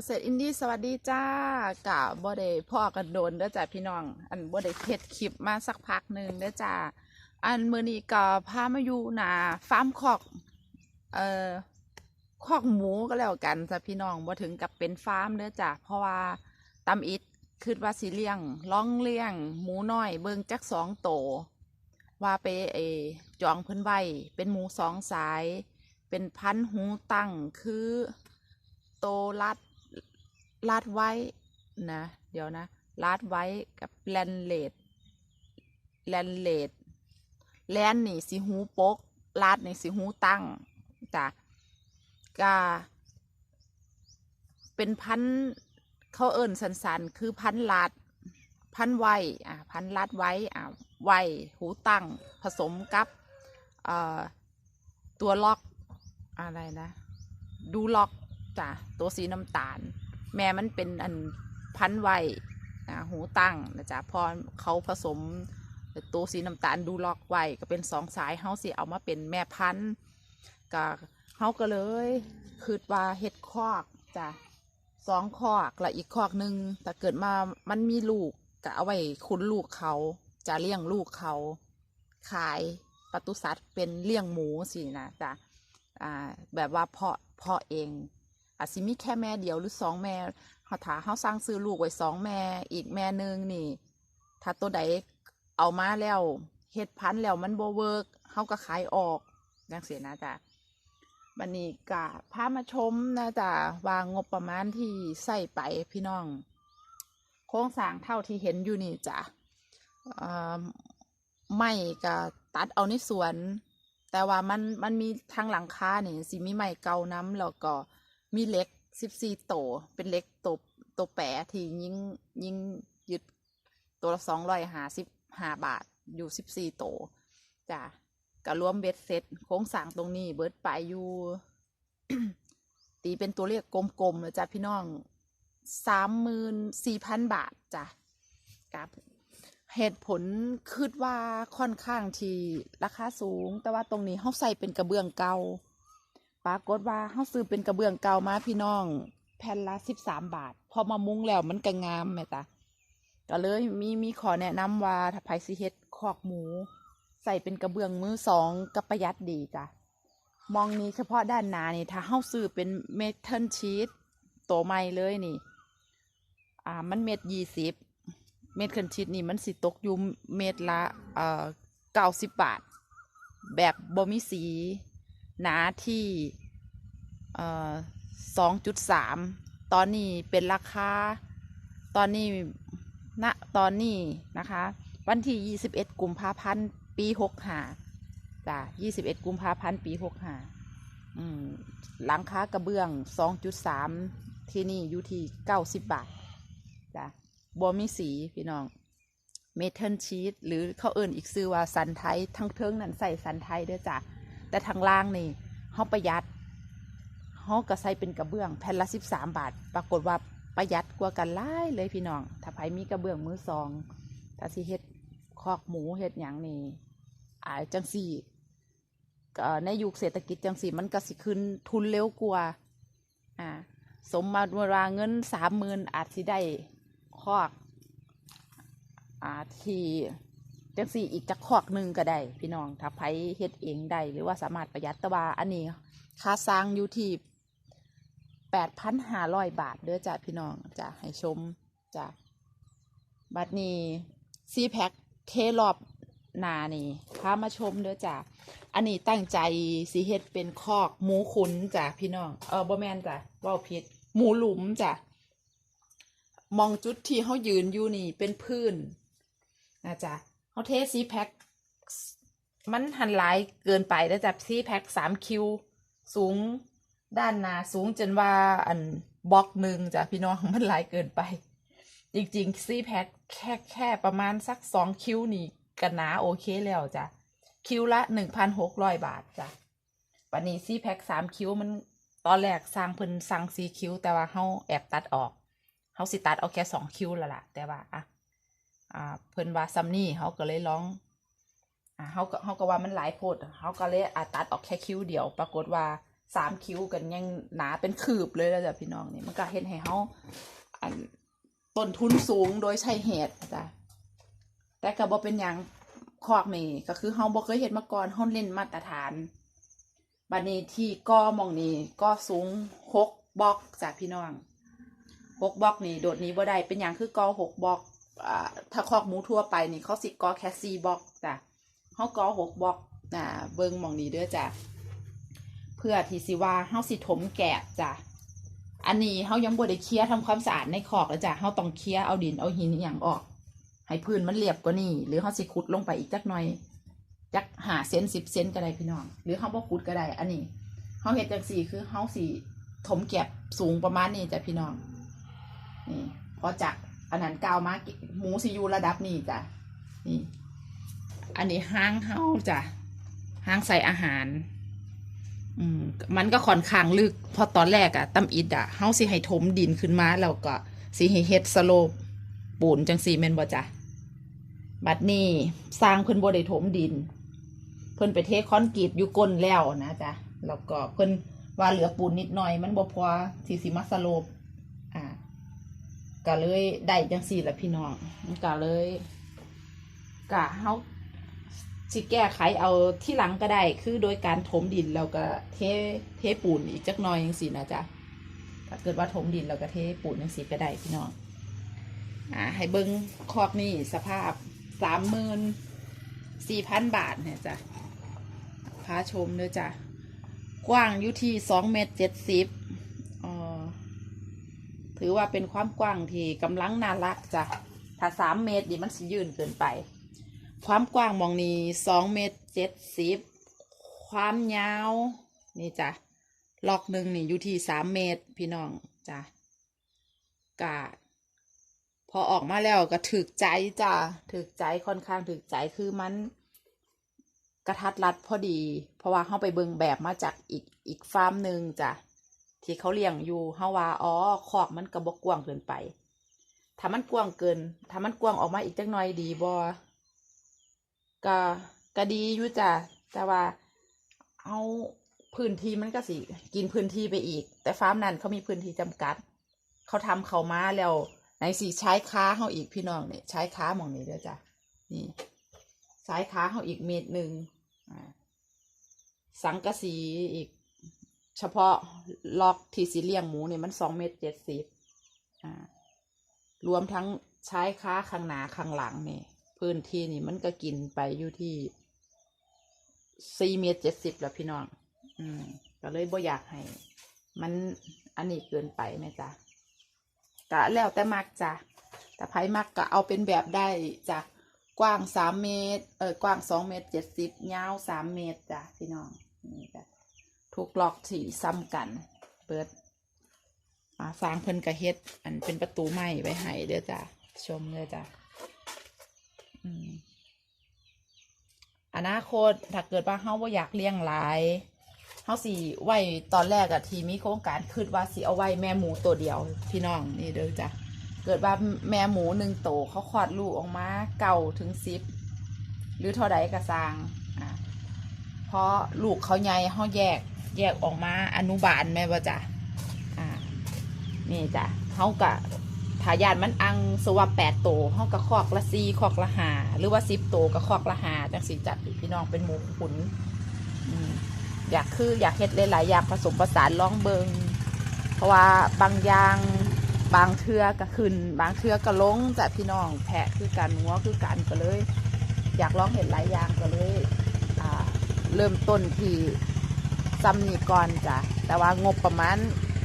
เกษตรอินดี้สวัสดีจ้ากะบ่ได้พ่อกันโดนเด้อจ้ะพี่น้อง อันบ่ได้เฮ็ดคลิปมาสักพักหนึ่งเด้อจ้าอันมือนี้ก็พามาอยู่หนาฟาร์มคอกเอ่อคอกหมูก็แล้วกันจ้ะพี่น้องบ่ถึงกับเป็นฟาร์มเด้อจ้ะเพราะว่าตำอิดคิดว่าสิเลี้ยงล่องเลี้ยง หมูน้อยเบิ่งจักสองโต ว่าไปเอจองเพิ่นไว้เป็นหมูสองสาย เป็นพันหูตั้งคือโตลัด ลาดไว้นะ เดี๋ยวนะลาดไว้กับแลนเลดแลนเลดแลนนี่สีหูปกลาดนี่สีหูตั้งจ้ะกาเป็นพันเขาเอิญสันๆคือพันลาดพันไว้อะพันลาดไว้อะไว้หูตั้งผสมกับเอ่อตัวล็อกอะไรนะ ดูล็อกจ้ะตัวสีน้ำตาล แม่มันเป็นอันพันไว้อ่าหูตั้งนะจ๊ะพอเขาผสมตัวสีน้ำตาลดูล็อกไว้ก็เป็นสองสายเฮาสิเอามาเป็นแม่พันธุ์ก็เฮาก็เลยคิดว่าเฮ็ดคอกจ้ะสองคอกและอีกคอกหนึ่งแต่เกิดมามันมีลูกก็เอาไว้คุณลูกเขาจะเลี้ยงลูกเขา ขายปศุสัตว์เป็นเลี้ยงหมูสินะจ๊ะอ่าแบบว่าเพาะเพาะเอง อาจสิมีแค่แม่เดียวหรือสองแม่เขาถาเขาสร้างซื้อลูกไว้สองแม่ อีกแม่หนึ่งนี่ ถ้าตัวใดเอามาแล้วเฮ็ดพันแล้วมันบ่เวิร์กเขาก็ขายออกนังเสียนะจ๊ะบันนี้กะพามาชมนะจ๊ะวางงบประมาณที่ใส่ไปพี่น้อง โครงสร้างเท่าที่เห็นอยู่นี่จ้ะอ่อไม่ก็ตัดเอาในสวน แต่ว่ามันมันมีทางหลังคาเนี่ยสิมีไม้เก่าน้ำแล้วก็ มีเล็กสิบสี่โต เป็นเล็กโตโตแปะที่ยิ่งยิ่งยึดตัวละสองร้อยห้าสิบห้าบาทอยู่สิบสี่โตจ้ะก็รวมเบ็ดเสร็จโครงสร้างตรงนี้ เบิดไปอยู่ตีเป็นตัวเลขกลมๆเลยจ้ะพี่น้องสามหมื่นสี่พันบาทจ้ะกับเหตุผลคิดว่าค่อนข้างที่ราคาสูง แต่ว่าตรงนี้เขาใส่เป็นกระเบื้องเก่า ปรากฏว่าเขาซื้อเป็นกระเบื้องเก่ามาพี่น้อง แผ่นละสิบสามบาท พอมามุงแล้วมันก็งามแม่ตาก็เลยมีมีขอแนะนำว่าถ้าไผสิเฮ็ดคอกหมู ใส่เป็นกระเบื้องมือสองก็ประหยัดดีจ้ะมองนี้เฉพาะด้านหน้านี่ถ้าเฮาซื้อเป็นเมทัลชีตตัวใหม่เลยนี่ อ่ามันเม็ดยี่สิบเม็ดคันชิดนี่มันสิตกอยู่เม็ดละเอ่อเก้าสิบบาท แบบบ่มีสี หนาที่สองจุดสามตอนนี้เป็นราคา ตอนนี้ณตอนนี้นะคะ วันที่ยี่สิบเอ็ดกุมภาพันธ์ปีหกห้าจ้ะยี่สิบเอ็ดกุมภาพันธ์ปีหกห้าอืมหลังคากระเบื้องสองจุดสามที่นี่อยู่ที่เก้าสิบบาทจ้ะบมีสีพี่น้องเมทัลชีสหรือเขาเอิ้นอีกซื้อว่าสันไทยทั้งเทิงนั่นใส่สันไทยเด้อจ้ะ แต่ทางล่างนี่เขาประหยัดเขาก็ใส่เป็นกระเบื้องแผ่นละสิบสามบาท ปรากฏว่าประหยัดกว่ากันหลายเลยพี่น้อง ถ้าใครมีกระเบื้องมือสอง ถ้าสิเฮ็ดคอกหมูเฮ็ดหยังนี่อาจังสี่ในยุคเศรษฐกิจจังสี่มันก็สิขึ้นทุนเร็วกว่าอ่า สมมาว่าเงินสามหมื่นอาจสิได้คอกอ่าที่ จังสี่อีกจักคอกหนึ่งก็ได้พี่น้องถ้าไผเฮ็ดเองได้หรือว่าสามารถประหยัดแตว่าอันนี้ค่าสร้างอยู่ที่แปดพันห้าร้อยบาทเด้อจ้ะพี่น้องจ้ะให้ชมจ้ะบัดนี้ซีแพ็คเครอบนานี่พามาชมเด้อจ้ะอันนี้ตั้งใจสีเฮ็ดเป็นคอกหมูขุนจ้ะพี่น้องเออบ่แมนจ้ะว่าผิดหมูหลุมจ้ะมองจุดที่เขายืนอยู่นี่เป็นพื้นนะจ๊ะ เขาเทซีแพ็คมันหันหลายเกินไปแล้วจับซีแพ็คสามคิวสูงด้านหน้าสูงจนว่าอันบล็อกหนึ่งจ้ะพี่น้องมันหลายเกินไป จริงๆซีแพ็คแค่แค่ประมาณสักสองคิวนี่ก็หนาโอเคแล้วจ้ะคิวละหนึ่งพันหกร้อยบาทจ้ะวันนี้ซีแพ็คสามคิวมันตอนแรกสร้างเพิ่นสั่งซีคิวแต่ว่าเขาแอบตัดออกเขาสิตัดเอาแค่สองคิวล้วล่ะ แต่ว่าอะ อ่าเพิ่นว่าซัมนี่เขาก็เลยร้องอ่าเขาก็เขาก็ว่ามันหลายโพดเขาก็เลยอะตัดออกแค่คิวเดียว ปรากฏว่าสามคิ้วกันยังหนาเป็นคืบเลยแล้วจ้ะพี่น้องนี่มันก็เห็นให้เขาอันต้นทุนสูงโดยใช้เหตุจ้ะแต่ก็บ่เป็นหยังคอกนี่ก็คือเฮาบ่เคยเห็นมาก่อนเฮาเล่นมาตรฐานบัดนี้ที่ก้อมองนี่ก็สูงหกบล็อกจ้ะพี่น้องหกบล็อกนี่โดดนี้บ่ได้เป็นหยังคือกอหกบล็อก ถ้าคอกหมูทั่วไปนี่เขาสิกอแค่สี่บล็อกจ้ะเฮากอหกบล็อกอ่าเบิ่งมองนี้ด้อจ้ะเพื่อที่สิว่าเฮาสิถมแกะจ้ะอันนี้เฮายังบ่ได้เคลียร์ทำความสะอาดในคอกแล้วจ้ะเฮาต้องเคลียร์เอาดินเอาหินอย่างออก ให้พื้นมันเรียบกว่านี้หรือเฮาสิขุดลงไปอีกจักหน่อยจักหาเซนสิบเซนก็ได้พี่น้อง หรือเฮาบ่ขุดก็ได้อันนี้เฮาเฮ็ดจังซี่คือเฮาสิถมแกะสูงประมาณนี้จ้ะพี่น้องนี่พอจาก อันนั้นกาวมาหมูสิอยู่ระดับนี้จ้ะนี่ อันนี้ห้างเฮาจ้ะห้างใส่อาหาร อืมมันก็ค่อนข้างลึกพราะตอนแรกอะตำอิดอะเฮาสิให้ถมดินขึ้นมาแล้วก็สิให้เฮ็ดสโลปปูนจังสีแม่นบ่จ้ะบัดนี้สร้างเพิ่นบ่ได้ถมดิน เพิ่นไปเทคอนกรีตอยู่ก้นแล้วนะจ๊ะแล้วก็เพิ่นว่าเหลือปูนนิดหน่อย มันบ่พอที่สิมาสโลปอ่า ก็เลยได้จังสี่ละพี่น้องก็เลยกะเฮาสิแก้ไขเอาที่หลังก็ได้ คือโดยการถมดินแล้วก็เทเทปูนอีกจักหน่อยยังสินะจ๊ะถ้าเกิดว่าถมดินแล้วก็เทปูนยังสิก็ได้พี่น้องอ่าให้เบิ้งคอกนี่สภาพสามหมื่นสี่พันบาทเนี่ยจ้ะพาชมเด้อจ้ะกว้างอยู่ที่สองเมตรเจ็ดสิบ ถือว่าเป็นความกว้างที่กำลังน่ารักจ้ะถ้าสามเมตรนี่มันสิยืนเกินไป ความกว้างมองนี้สองเมตรเจ็ดสิบความยาวนี่จ้ะล็อกหนึ่งนี่อยู่ที่สามเมตรพี่น้องจ้ะกะพอออกมาแล้วก็ถึกใจจ้ะถึกใจค่อนข้างถึกใจคือมันกระทัดรัดพอดี เพราะว่าเข้าไปเบิงแบบมาจากอีกอีกฟาร์มหนึ่งจ้ะ ที่เขาเลี้ยงอยู่เฮาว่าอ๋อคอกมันกระบอกกว้างเกินไป ถ้ามันกว้างเกิน ถ้ามันกว้างออกมาอีกจักหน่อยดีบ่ก็ก็ดีอยู่จ้ะแต่ว่าเอาพื้นที่มันก็สิ กินพื้นที่ไปอีก แต่ฟาร์มนั้นเขามีพื้นที่จำกัด เขาทำเขามาแล้วไหนสิใช้ค้าเขาอีกพี่น้องเนี่ยใช้ค้าหมองนี้เด้อจ้ะนี่ใช้ค้าเขาอีกเมตรหนึ่งอ่าสังกะสีอีก เฉพาะล็อกที่สีเลี้ยงหมูเนี่ยมันสองเมตรเจ็ดสิบอ่ารวมทั้งใช้ค้าข้างหน้าข้างหลังเนี่ยพื้นที่นี่มันก็กินไปอยู่ที่สี่เมตรเจ็ดสิบแล้วพี่น้อง อืม ก็เลยบ่อยากให้ มันอันนี้เกินไปไหมจ๊ะกะแล้วแต่มักจ้ะแต่ไผมักก็เอาเป็นแบบได้จ้ะกว้างสามเมตร เออกว้างสองเมตรเจ็ดสิบยาวสามเมตรจ้ะพี่น้องนี่จ้ะ ทุกล็อกที่ซ้ำกัน เปิดมาสร้างเพิ่นกระเฮ็ด อันเป็นประตูไม้ไว้ให้เด้อจ้ะชมเลยจ้ะอนาคตถ้าเกิดว่าเฮาบ่าอยากเลี้ยงหลายเฮาสิไว้ตอนแรกอะทีมีโครงการคิดว่าสิเอาไว้แม่หมูตัวเดียว พี่น้องนี่เด้อจ้ะเกิดว่าแม่หมูหนึ่งโตวเขาคลอดลูกออกมาเก่าถึงสิบหรือเท่าใดก็สร้างอะเพราะลูกเขาใหญ่เฮาแยก แยกออกมาอนุบาลแม่ว่าจ้ะอ่านี่จ้ะเฮากะถ้ายานมันอังสว่าแปดโตเฮาก็คอกละสี่คอกละหาหรือว่าสิบโตก็คอกละหาจังสีจัดพี่น้องเป็นหมูขุนอืมอยากคืออยากเฮ็ดหลายๆอย่างผสมผสานลองเบิงเพราะว่าบางอย่างบางเทือก็ขึ้น บางเทือก็ลงจ้ะพี่น้องแพะคือกันงัวคือกันก็เลย อยากลองเห็นหลายอย่างก็เลยอ่าเริ่มต้นที่ ซัมนี่ก่อนจ้ะแต่ว่างบประมาณ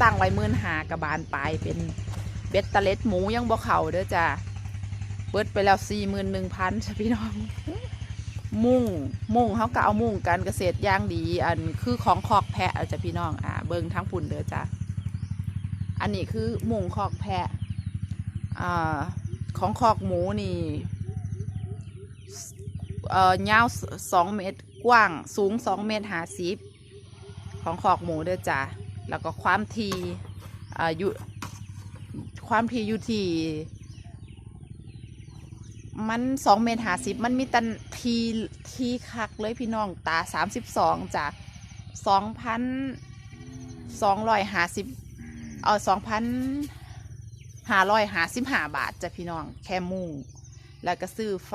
ตั้งไว้หมื่นหากระบาลปลายเป็นเบ็ดตะเล็ดหมูยังบ่เข่าเด้อจ้ะเบิดไปแล้วสี่หมื่นหนึ่งพันจ้ะพี่น้องมุ่งมุ่งเขาก็เอามุ่งการเกษตรย่างดี อันคือของคอกแพะเอาจ้ะพี่น้องอ่าเบิงทั้งปุ่นเด้อจ้ะอันนี้คือมุ่งคอกแพะอ่าของคอกหมูนี่เอ่อยาวสองเมตรกว้างสูงสองเมตรหาสิบ ของคอกหมูเด้อจ้ะแล้วก็ความทีอ่ายู่ความถี่อยู่ที่มันสองเมตรหาสิบมันมีตันทีทีคักเลยพี่น้องตาสามสิบสองจากสองพันสองร้อยห้าสิบเอาสองพันห้าร้อยห้าสิบห้าบาทจ้ะพี่น้องแค่มุงแล้วก็ซื้อไฟ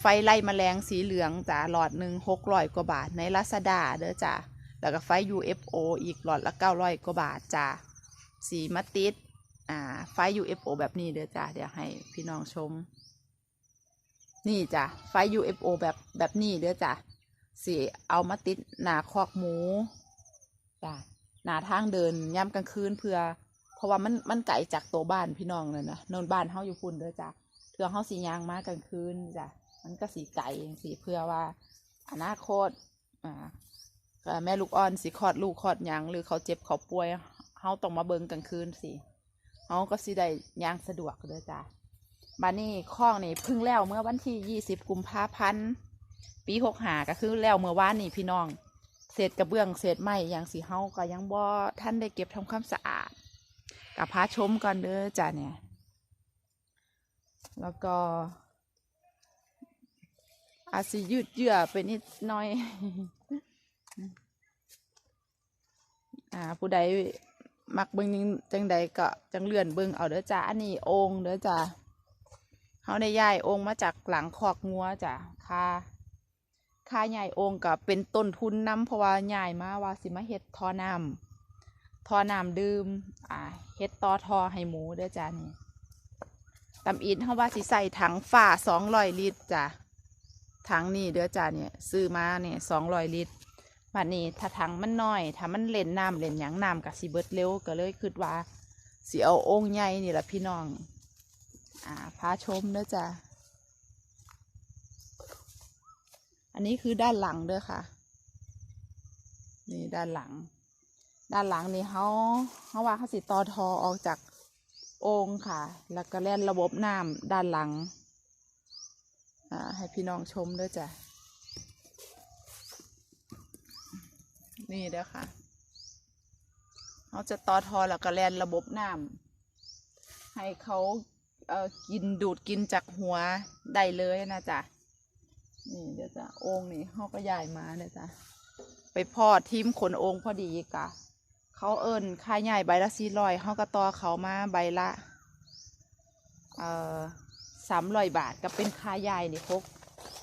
ไฟไล่แมลงสีเหลืองจ้ะหลอดหนึ่งหกร้อยกว่าบาทในลาซาด้าเด้อจ้ะ แล้วก็ไฟ UFO อีกหลอดละเก้าร้อยกว่าบาทจ้ะสีมาติดอ่าไฟ UFO แบบนี้เด้อจ้ะเดี๋ยวให้พี่น้องชม นี่จ้ะไฟ UFO แบบแบบนี้เด้อจ้ะสีเอามาติดหนาคอกหมูจ้ะหนาทางเดินย่ำกลางคืนเพื่อ เพราะว่ามันมันไกลจากตัวบ้านพี่น้องเลยนะโนนบ้านเฮาอยู่พุ่นเด้อจ้ะเพื่อเฮาสียางมากลางคืนจ้ะมันก็สีไก่สีเพื่อว่า อนาคตอ่า แม่ลูกอ่อนสิคลอดลูกคลอดหยังหรือเขาเจ็บเขาป่วยเฮาต้องมาเบิ่งกลางคืนสิเฮาก็สิได้ย่างสะดวกเด้อจ้ะบานนี้ข้องนี่พึ่งแล้วเมื่อวันที่ยี่สิบกุมภาพันธ์ปีหกหาก็คือแล้วเมื่อวานนี่พี่น้องเศษกระเบื้องเศษไม้อย่างสีเฮาก็ยังบ่ท่านได้เก็บทำความสะอาดกับพาชมก่อนเด้อจ้ะเนี่ย แล้วก็อาจสิยืดเยื้อไปนิดหน่อย อ่าผู้ใดมักเบิ่งจังใดก็จังเลื่อนเบิ่งเอาเด้อจ้าอันนี้องเด้อจ้าเขาได้ย้ายองค์มาจากหลังคอกงัวจ้ะค่าค่าย้ายองค์กับเป็นต้นทุนนํเพราะว่าย้ายมาว่าสิมาเฮ็ดทอน้ำทอน้ำดื่มอ่าเฮ็ดต่อทอให้หมูเด้อจ้ะนี่ตำอินเขาว่าสิใส่ถังฝ้าสองร้อยลิตรจ้ะถังนี่เด้อจ้ะเนี่ยซื้อมาเนี่ยสองร้อยลิตร บัดนี้ถ้าถังมันน้อย ถ้ามันเล่นน้ำเล่นหยังน้ำกับสิเบิดเร็วก็เลยคิดว่าสิเอาองค์ใหญ่นี่แหละพี่น้อง อ่าพาชมเด้อจ้ะอันนี้คือด้านหลังเด้อค่ะ นี่ด้านหลัง ด้านหลังนี่เขาเขาว่าเขาสิตอทอออกจากองค่ะ แล้วก็แล่นระบบน้ำด้านหลัง อ่าให้พี่น้องชมเด้อจ้ะ นี่เด้อค่ะเขาจะต่อทอแล้วก็แลนระบบน้ำให้เขาเอ่อกินดูดกินจากหัวได้เลยนะจ๊ะนี่เดี๋ยวจะโอ่งนี่เขาก็ย้ายมาเดี๋ยวจ้ะไปพอดทีมขนโอ่งพอดีกะเขาเอิญค่าใหญ่ใบละสี่ร้อยเขาก็ต่อเขามาใบละเอ่อสามร้อยบาทก็เป็นค่าใหญ่นี่หก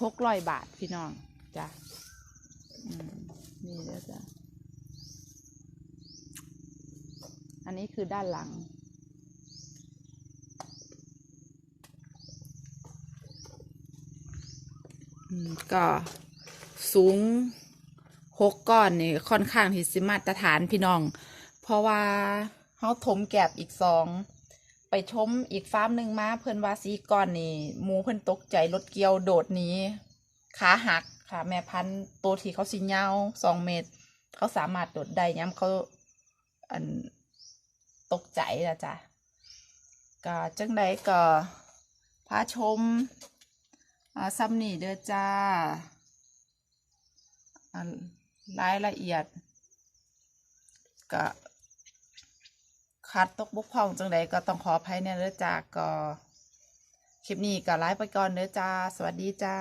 หกร้อยบาทพี่น้องจ้ะนี่เดี๋ยวจ้ะ อันนี้คือด้านหลังอืมก็สูงหกก้อนนี่ค่อนข้างที่สิมาตรฐานพี่น้อง เพราะว่าเขาถมแกบอีกสอง ไปชมอีกฟาร์มหนึ่งมาเพิ่อนว่าสีก้อนนี่หมูเพิ่อนตกใจรถเกียวโดดหนี้ขาหักค่ะ แม่พันธุ์ตัวที่เขาสิยาสองเมตร เขาสามารถโดดได้ย้ำเขาอัน ตกใจนะจ๊ะก็จังใดก็พาชมซ้ำนี่เด้อจ้าอ่ารายละเอียด ก็ขาดตกบกพร่องจังใดก็ต้องขออภัยเนี่ยเด้อจ้าก็คลิปนี้ก็ไลฟ์ไปก่อนเด้อจ้า สวัสดีจ้า